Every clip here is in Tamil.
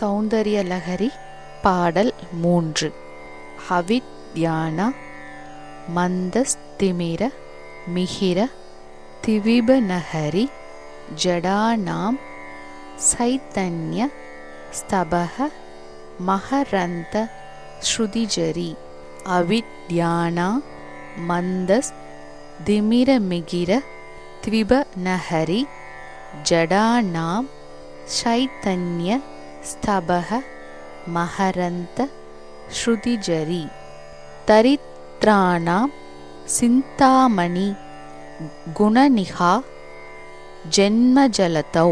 சௌந்தர்யலகரி பாடல் மூன்று. ஹவித்யான மந்தஸ்திமிர மிகிர திவிபநகரி ஜடானாம் சைத்தன்ய ஸ்தபக மகரந்த ஸ்ருதிஜரி. அவித்யானா மந்தஸ் திமிரமிகிர திவிபநகரி ஜடானாம் சைத்தன்ய स्तबः महरन्त श्रुतिजरी तरित्राणां சிந்தாமணி குணநிகா ஜென்மஜலதௌ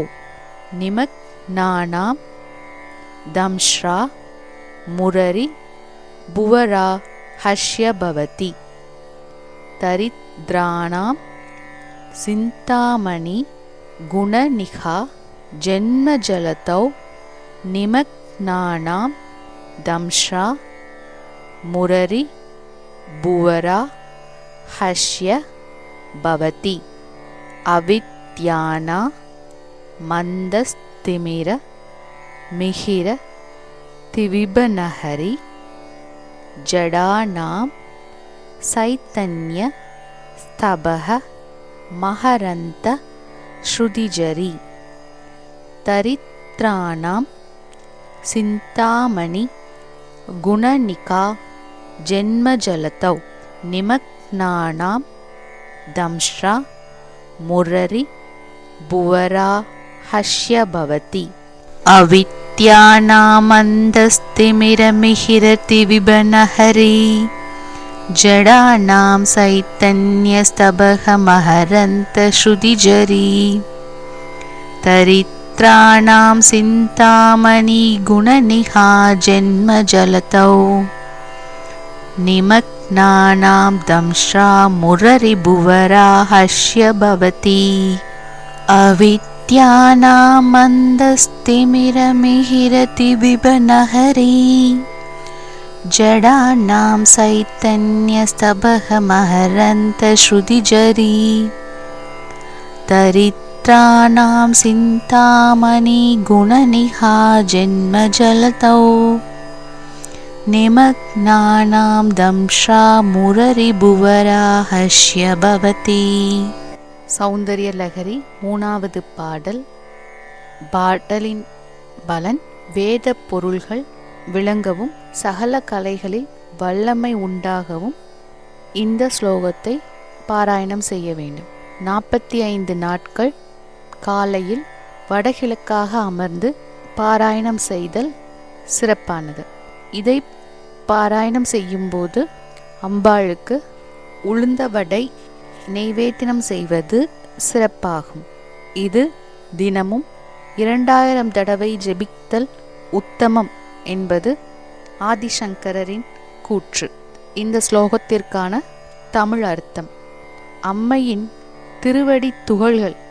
நிமக்னானாம் தம்ஸ்ரா முரரி புவரா ஹஷ்யபவதி தரித்ராணாம் சிந்தாமணி குணநிகா ஜென்மஜலதௌ நிமக்னானாம் தம்ஷா முரரி புவரா ஹஷ்ய பவதி அவித்யானா மந்தஸ்திமிர மிகிர திவிபநகரி ஜடானாம் சைத்தன்ய ஸ்தபக மகரந்த ஸ்ருதிஜரி தரித்ராணாம் चिन्तामणि गुणनिका जन्मजलतौ निमग्नानां दंश्रा मुररि भुवरा हस्य भवति अविद्यानामन्दस्तिमिरमिहिरतिविबनहरी जडानां सैतन्यस्तबहमहरन्तश्रुतिजरी हाजन्म जलतो निमग्नानां दंशारभुवराहस्य भवति। अविद्यानां मन्दस्तिमिरमिहिरति जडानां चैतन्यस्तभः महरन्तश्रुतिजरी सैतन्यस्तभहमहरन्तश्रुतिजरी तरित्राणां सिन्तामणिगुणनिहा जन्मजलतौ निमग्नानां दंश्रा मुररिभुवरा हस्य भवति சௌந்தர்யலகரி மூணாவது பாடல் பாடலின் பலன் வேத பொருள்கள் விளங்கவும் சகல கலைகளில் வல்லமை உண்டாகவும் இந்த ஸ்லோகத்தை பாராயணம் செய்ய வேண்டும் நாற்பத்தி ஐந்து நாட்கள் காலையில் வடகிழக்காக அமர்ந்து பாராயணம் செய்தல் சிறப்பானது. இதை பாராயணம் செய்யும்போது அம்பாளுக்கு உளுந்த வடை நெய்வேத்தினம் செய்வது சிறப்பாகும். இது தினமும் இரண்டாயிரம் தடவை ஜெபித்தல் உத்தமம் என்பது ஆதிசங்கரரின் கூற்று. இந்த ஸ்லோகத்திற்கான தமிழ் அர்த்தம். அம்மையின் திருவடி துகள்கள்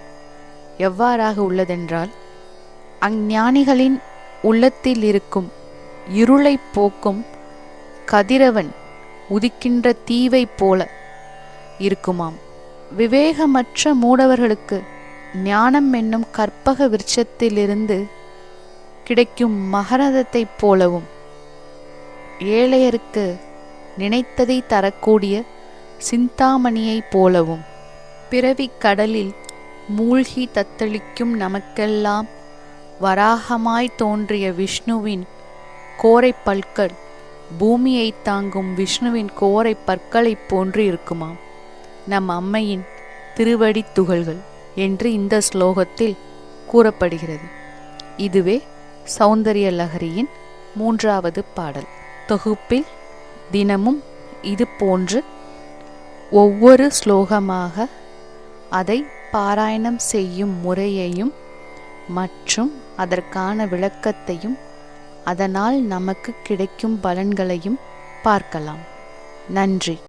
எவ்வாறாக உள்ளதென்றால் அஞ்ஞானிகளின் உள்ளத்தில் இருக்கும் இருளை போக்கும் கதிரவன் உதிக்கின்ற தீவை போல இருக்குமாம். விவேகமற்ற மூடவர்களுக்கு ஞானம் என்னும் கற்பக விருட்சத்திலிருந்து கிடைக்கும் மகரதத்தைப் போலவும் ஏழையருக்கு நினைத்ததை தரக்கூடிய சிந்தாமணியைப் போலவும் பிறவிக் கடலில் மூழ்கி தத்தளிக்கும் நமக்கெல்லாம் வராகமாய் தோன்றிய விஷ்ணுவின் கோரை பற்கள் பூமியை தாங்கும் விஷ்ணுவின் கோரை பற்களைப் போன்று இருக்குமாம் நம் அம்மையின் திருவடி துகள்கள் என்று இந்த ஸ்லோகத்தில் கூறப்படுகிறது. இதுவே சௌந்தர்ய லகரியின் மூன்றாவது பாடல். தொகுப்பில் தினமும் இது போன்று ஒவ்வொரு ஸ்லோகமாக அதை பாராயணம் செய்யும் முறையையும் மற்றும் அதற்கான விளக்கத்தையும் அதனால் நமக்கு கிடைக்கும் பலன்களையும் பார்க்கலாம். நன்றி.